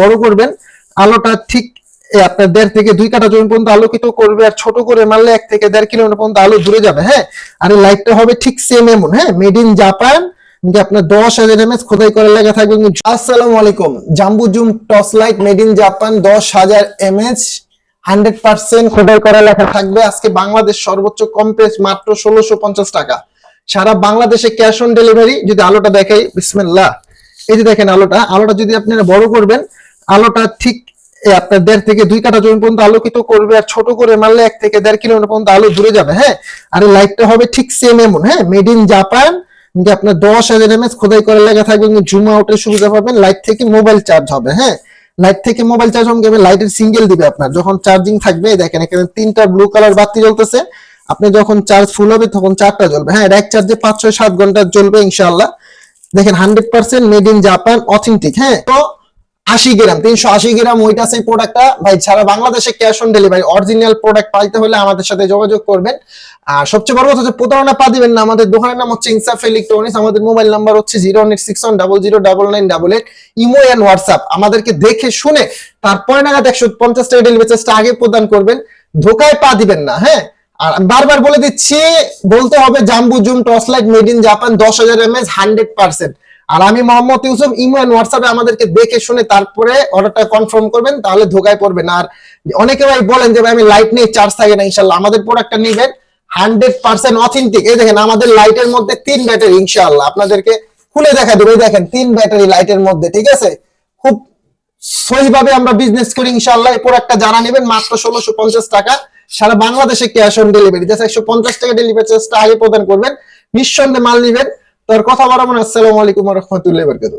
বড় করবেন, আলোটা ঠিক আপনার দেড় থেকে দুই কাঠা জমি পর্যন্ত আলোকিত করবে, আর ছোট করে মারলে এক থেকে দেড় কিলোমিটার পর্যন্ত আলো দূরে যাবে হ্যাঁ? আর লাইটটা হবে ঠিক সেম এমন হ্যাঁ? মেড ইন জাপান আপনার দশ হাজার এমএস খোদাই করে থাকবে আলাইকুম, jumbo zoom torch light made in Japan দশ হাজার এমএচ হান্ড্রেড পার্সেন্ট খোদাই করা লেখা থাকবে। আজকে বাংলাদেশ সর্বোচ্চ কম প্রাইস মাত্র ষোলোশো পঞ্চাশ টাকা। সারা বাংলাদেশে ক্যাশ অন ডেলিভারি যদি আলোটা দেখাই, বিসমিল্লাহ। এই যে দেখেন আলোটা আলোটা যদি আপনারা বড় করবেন, আলোটা ঠিক আপনার দেড় থেকে দুই কাঠা জমি পর্যন্ত আলোকিত করবে, আর ছোট করে মারলে এক থেকে দেড় কিলোমিটার পর্যন্ত আলো দূরে যাবে হ্যাঁ? আর লাইটটা হবে ঠিক সেম এমন হ্যাঁ? মেড ইন জাপান যে আপনার দশ হাজার এমএস খোদাই করে লেখা থাকবে জুম আউটের সুবিধা পাবেন লাইট থেকে মোবাইল চার্জ হবে হ্যাঁ? লাইট থেকে মোবাইল চার্জ হবে লাইটের সিঙ্গেল দিবে আপনার, যখন চার্জিং থাকবে দেখেন এখানে তিনটা ব্লু কালার বাতি জ্বলতেছে। আপনি যখন চার্জ ফুল হবে, তখন চারটা জ্বলবে হ্যাঁ? এক চার্জে পাঁচ, ছয়, সাত ঘণ্টা জ্বলবে, ইনশাআল্লাহ। দেখেন hundred percent made in Japan authentic হ্যাঁ? তো আশি গ্রাম, তিনশো আশি গ্রাম ওইটা সেই প্রোডাক্টটা ভাই, সারা বাংলাদেশে cash on delivery original product পাইতে হলে আমাদের সাথে যোগাযোগ করবেন। আর সবচেয়ে বড় কথা হচ্ছে প্রতারণা পা দিবেন না, আমাদের দোকানের নাম হচ্ছে ইনসাফ ইলেকট্রনিক্স আমাদের মোবাইল নাম্বার হচ্ছে zero eight six one double zero double nine double eight imo and WhatsApp, আমাদেরকে দেখে শুনে তারপরে নাগাদ একশো পঞ্চাশ টাকা ডেলিভারি চার্জটা আগে প্রদান করবেন। ধোকায় পা দিবেন না হ্যাঁ? আর বারবার বলে দিচ্ছি, বলতে হবে jumbo, zoom, torch light, made in Japan, দশ হাজার এমএস, হান্ড্রেড পার্সেন্ট। আর আমি মোহাম্মদ ইউসুফ, ইমো এন্ড হোয়াটসঅ্যাপে আমাদেরকে দেখে শুনে তারপরে অর্ডারটা কনফার্ম করবেন, তাহলে ধোকায় পড়বেন। আর অনেকে ভাই বলেন যে, ভাই, আমি লাইট নেই, চার্জ থাকে না, ইনশাল্লাহ। আমাদের প্রোডাক্টটা নিবেন, হান্ড্রেড পার্সেন্ট অথেন্টিক এই দেখেন, আমাদের লাইটের মধ্যে তিন ব্যাটারি ইনশাল্লাহ আপনাদেরকে খুলে দেখা দেবো দেখেন, তিন ব্যাটারি লাইটের মধ্যে, ঠিক আছে? খুব সহিভাবে আমরা বিজনেস করি ইনশাল্লাহ এই প্রোডাক্টটা জানা নেবেন, মাত্র ষোলোশো পঞ্চাশ টাকা। সারা বাংলাদেশে ক্যাশ অন ডেলিভারি জাস্ট একশো পঞ্চাশ টাকা ডেলিভারি চার্জটা আগে প্রদান করবেন, নিঃসন্দেহে মাল নিবেন। তোর কথা বলা মনে আসসালামু আলাইকুম রহমতুল্লাহ বরকাত